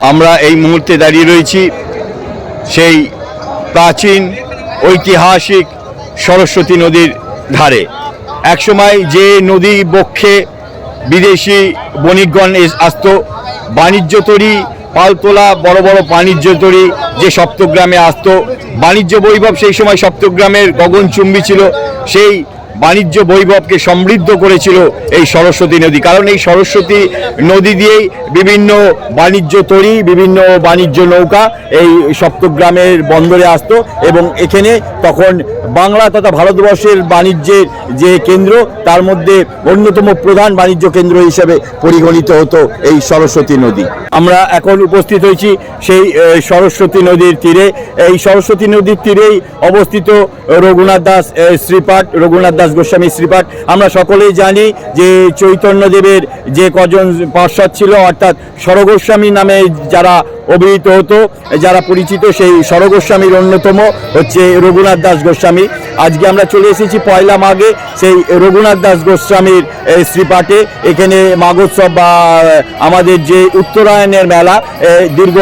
আমরা এই মুহূর্তে দাঁড়িয়ে রয়েছি সেই প্রাচীন ঐতিহাসিক সরস্বতী নদীর ধারে। একসময় যে নদী বক্ষে বিদেশি বণিকগণ আসতো, বাণিজ্য তরী, পালতোলা, বড় বড় বাণিজ্য তরী যে সপ্তগ্রামে আসতো। বাণিজ্য বৈভব সেই সময় সপ্তগ্রামের গগনচুম্বী ছিল। সেই বাণিজ্য বৈভবকে সমৃদ্ধ করেছিল এই সরস্বতী নদী। কারণ এই সরস্বতী নদী দিয়েই বিভিন্ন বাণিজ্য তরী, বিভিন্ন বাণিজ্য নৌকা এই সপ্তগ্রামের বন্দরে আসতো এবং এখানে তখন বাংলা তথা ভারতবর্ষের বাণিজ্যের যে কেন্দ্র, তার মধ্যে অন্যতম প্রধান বাণিজ্য কেন্দ্র হিসেবে পরিগণিত হতো এই সরস্বতী নদী। আমরা এখন উপস্থিত হয়েছি সেই সরস্বতী নদীর তীরে। এই সরস্বতী নদীর তীরেই অবস্থিত রঘুনাথ দাস শ্রীপাঠ রঘুনাথ দাস গোস্বামী শ্রীপাঠ আমরা সকলেই জানি যে চৈতন্যদেবের যে কজন পার্শ্বদ ছিল, অর্থাৎ সরগোস্বামী নামে যারা অভিহিত হতো, যারা পরিচিত, সেই সরগোস্বামীর অন্যতম হচ্ছে রঘুনাথ দাস গোস্বামী। আজকে আমরা চলে এসেছি পয়লা মাঘে, সেই রঘুনাথ দাস গোস্বামীর শ্রীপাঠে। এখানে মাঘোৎসব বা, আমাদের যে উত্তরায়ণের মেলা দীর্ঘ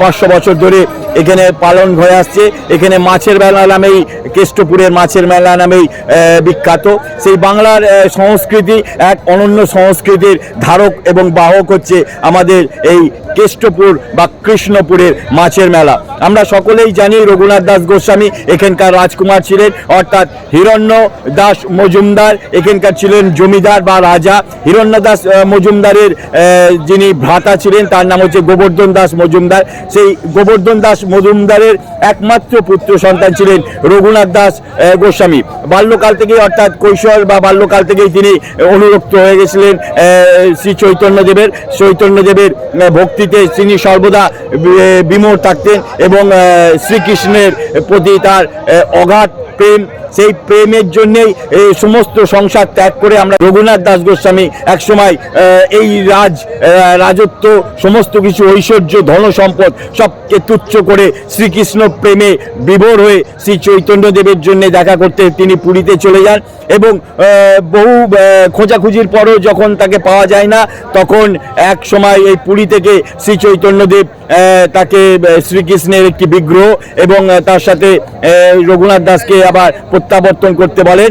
পাঁচশো বছর ধরে এখানে পালন হয়ে আসছে। এখানে মাছের মেলা নামেই কেষ্টপুরের মাছের মেলা নামেই বিখ্যাত। সেই বাংলার সংস্কৃতি এক অনন্য সংস্কৃতির ধারক এবং বাহক হচ্ছে আমাদের এই কেষ্টপুর বা কৃষ্ণপুরের মাছের মেলা। আমরা সকলেই জানি রঘুনাথ দাস গোস্বামী এখানকার রাজকুমার ছিলেন, অর্থাৎ হিরণ্য দাস মজুমদার এখানকার ছিলেন জমিদার বা রাজা। হিরণ্য দাস মজুমদারের যিনি ভ্রাতা ছিলেন, তার নাম হচ্ছে গোবর্ধন দাস মজুমদার। সেই গোবর্ধন দাস মজুমদারের একমাত্র পুত্র সন্তান ছিলেন রঘুনাথ দাস গোস্বামী। বাল্যকাল থেকেই অর্থাৎ কৈশোর বা বাল্যকাল থেকেই তিনি অনুরক্ত হয়ে গেছিলেন শ্রী চৈতন্যদেবের চৈতন্যদেবের ভক্তিতে তিনি সর্বদা বিমোর থাকতেন এবং শ্রীকৃষ্ণের প্রতি তার অগাধ প্রেম সেই প্রেমের জন্যেই এই সমস্ত সংসার ত্যাগ করে আমরা রঘুনাথ দাস গোস্বামী একসময় এই রাজ রাজত্ব, সমস্ত কিছু, ঐশ্বর্য, ধন সম্পদ সবকে তুচ্ছ করে শ্রীকৃষ্ণ প্রেমে বিভোর হয়ে শ্রী চৈতন্যদেবের জন্য দেখা করতে তিনি পুরীতে চলে যান এবং বহু খোঁজাখুঁজির পরও যখন তাকে পাওয়া যায় না, তখন এক সময় এই পুরী থেকে শ্রী চৈতন্যদেব তাকে শ্রীকৃষ্ণের একটি বিগ্রহ এবং তার সাথে রঘুনাথ দাসকে আবার প্রত্যাবর্তন করতে বলেন।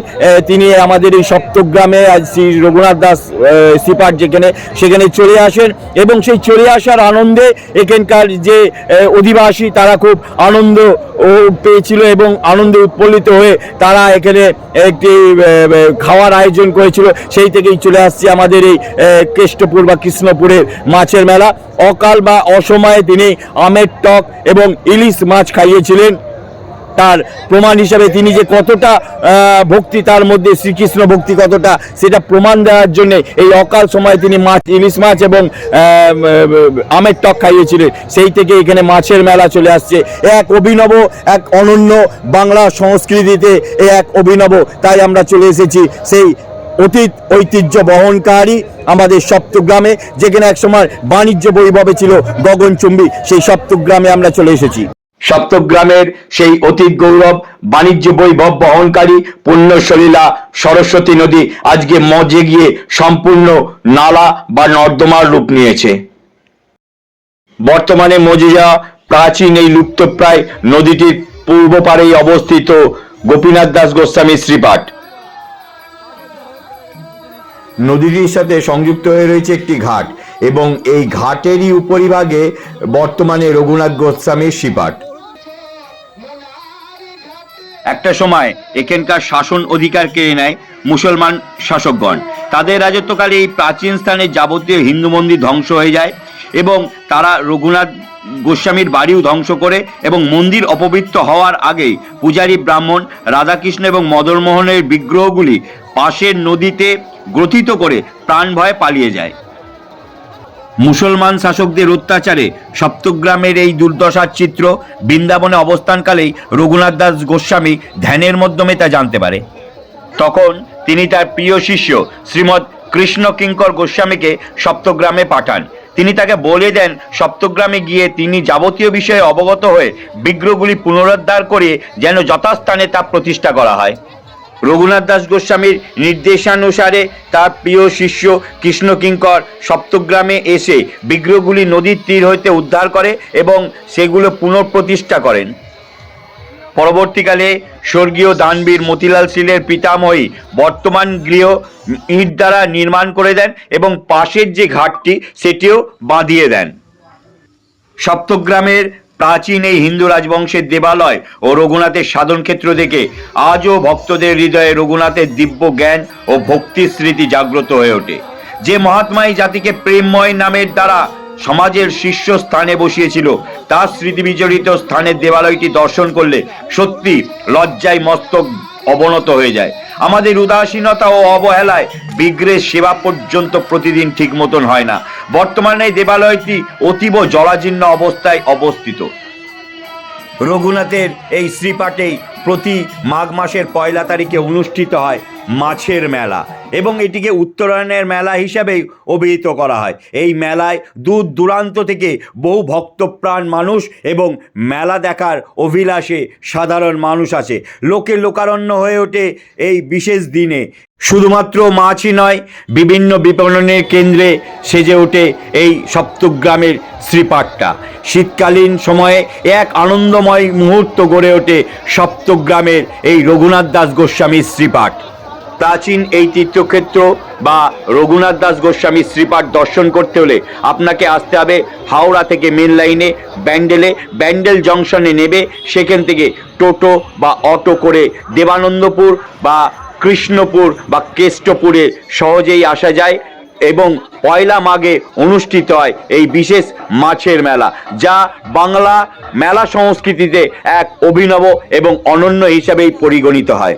তিনি আমাদের এই সপ্তগ্রামে শ্রী রঘুনাথ দাস সিপাট যেখানে, সেখানে চলে আসেন এবং সেই চলে আসার আনন্দে এখানকার যে অধিবাসী, তারা খুব আনন্দ পেয়েছিল এবং আনন্দে উৎপল্লিত হয়ে তারা এখানে একটি খাওয়ার আয়োজন করেছিল। সেই থেকেই চলে আসছে আমাদের এই কেষ্টপুর বা কৃষ্ণপুরের মাছের মেলা। অকাল বা অসময়ে তিনি আমের টক এবং ইলিশ মাছ খাইয়েছিলেন। তার প্রমাণ হিসাবে তিনি যে কতটা ভক্তি তার মধ্যে শ্রীকৃষ্ণ ভক্তি কতটা, সেটা প্রমাণ দেওয়ার জন্য এই অকাল সময়ে তিনি মাছ, ইলিশ মাছ এবং আমের টক খাইয়েছিলেন। সেই থেকে এখানে মাছের মেলা চলে আসছে। এক অভিনব, এক অনন্য বাংলা সংস্কৃতিতে এক অভিনব। তাই আমরা চলে এসেছি সেই অতীত ঐতিহ্য বহনকারী আমাদের সপ্তগ্রামে, যেখানে একসময় বাণিজ্য বৈভবে ছিল গগনচুম্বী। সেই সপ্তগ্রামে আমরা চলে এসেছি। সপ্তগ্রামের সেই অতীত গৌরব, বাণিজ্য বৈভব বহনকারী পুণ্যসলীলা সরস্বতী নদী আজকে মজে গিয়ে সম্পূর্ণ নালা বা নর্দমার রূপ নিয়েছে। বর্তমানে মজে যাওয়া প্রাচীন এই লুপ্তপ্রায় নদীটির পূর্ব পারেই অবস্থিত গোপীনাথ দাস গোস্বামী শ্রীপাঠ। নদীটির সাথে সংযুক্ত হয়ে রয়েছে একটি ঘাট এবং এই ঘাটেরই উপরিভাগে বর্তমানে রঘুনাথ গোস্বামীর শিপাট একটা সময় এখানকার শাসন অধিকার কেড়ে নেয় মুসলমান শাসকগণ। তাদের রাজত্বকালে এই প্রাচীন স্থানে যাবতীয় হিন্দু মন্দির ধ্বংস হয়ে যায় এবং তারা রঘুনাথ গোস্বামীর বাড়িও ধ্বংস করে এবং মন্দির অপবিত্র হওয়ার আগেই পূজারী ব্রাহ্মণ রাধাকৃষ্ণ এবং মদনমোহনের বিগ্রহগুলি পাশের নদীতে গ্রথিত করে প্রাণ ভয়ে পালিয়ে যায়। মুসলমান শাসকদের অত্যাচারে সপ্তগ্রামের এই দুর্দশার চিত্র বৃন্দাবনে অবস্থানকালেই রঘুনাথ দাস গোস্বামী ধ্যানের মাধ্যমে তা জানতে পারে। তখন তিনি তার প্রিয় শিষ্য শ্রীমৎ কৃষ্ণ কিঙ্কর গোস্বামীকে সপ্তগ্রামে পাঠান। তিনি তাকে বলে দেন, সপ্তগ্রামে গিয়ে তিনি যাবতীয় বিষয়ে অবগত হয়ে বিগ্রহগুলি পুনরুদ্ধার করে যেন যথাস্থানে তা প্রতিষ্ঠা করা হয়। রঘুনাথ দাস গোস্বামীর নির্দেশানুসারে তার প্রিয় শিষ্য কৃষ্ণকিঙ্কর সপ্তগ্রামে এসে বিগ্রহগুলি নদীর তীর হইতে উদ্ধার করে এবং সেগুলো পুনঃপ্রতিষ্ঠা করেন। পরবর্তীকালে স্বর্গীয় দানবীর মতিলাল সিলের পিতামহী বর্তমান গৃহ ইট দ্বারা নির্মাণ করে দেন এবং পাশের যে ঘাটটি, সেটিও বাঁধিয়ে দেন। সপ্তগ্রামের প্রাচীন এই হিন্দু রাজবংশের দেবালয় ও রঘুনাথের সাধন ক্ষেত্র থেকে আজও ভক্তদের হৃদয়ে রঘুনাথের দিব্য জ্ঞান ও ভক্তির স্মৃতি জাগ্রত হয়ে ওঠে। যে মহাত্মাই জাতিকে প্রেমময় নামের দ্বারা সমাজের শীর্ষ স্থানে বসিয়েছিল, তার স্মৃতি বিজড়িত স্থানের দেবালয়টি দর্শন করলে সত্যি লজ্জায় মস্তক অবনত হয়ে যায়। আমাদের উদাসীনতা ও অবহেলায় বিগ্রের সেবা পর্যন্ত প্রতিদিন ঠিক মতন হয় না। বর্তমানে দেবালয়টি অতীব জলাজীর্ণ অবস্থায় অবস্থিত। রঘুনাথের এই শ্রীপাঠেই প্রতি মাঘ মাসের পয়লা তারিখে অনুষ্ঠিত হয় মাছের মেলা এবং এটিকে উত্তরায়ণের মেলা হিসাবেই অভিহিত করা হয়। এই মেলায় দূর দূরান্ত থেকে বহু ভক্তপ্রাণ মানুষ এবং মেলা দেখার অভিলাষে সাধারণ মানুষ আছে। লোকে লোকারণ্য হয়ে ওঠে এই বিশেষ দিনে। শুধুমাত্র মাছই নয়, বিভিন্ন বিপণনের কেন্দ্রে সেজে ওঠে এই সপ্তগ্রামের শ্রীপাঠটা শীতকালীন সময়ে এক আনন্দময় মুহূর্ত গড়ে ওঠে সপ্তগ্রামের এই রঘুনাথ দাস গোস্বামীর শ্রীপাঠ প্রাচীন এই তীর্থক্ষেত্র বা রঘুনাথ দাস গোস্বামী শ্রীপাঠ দর্শন করতে হলে আপনাকে আসতে হবে হাওড়া থেকে মেন লাইনে ব্যান্ডেলে, ব্যান্ডেল জংশনে নেবে, সেখান থেকে টোটো বা অটো করে দেবানন্দপুর বা কৃষ্ণপুর বা কেষ্টপুরে সহজেই আসা যায় এবং পয়লা মাঘে অনুষ্ঠিত হয় এই বিশেষ মাছের মেলা, যা বাংলা মেলা সংস্কৃতিতে এক অভিনব এবং অনন্য হিসাবেই পরিগণিত হয়।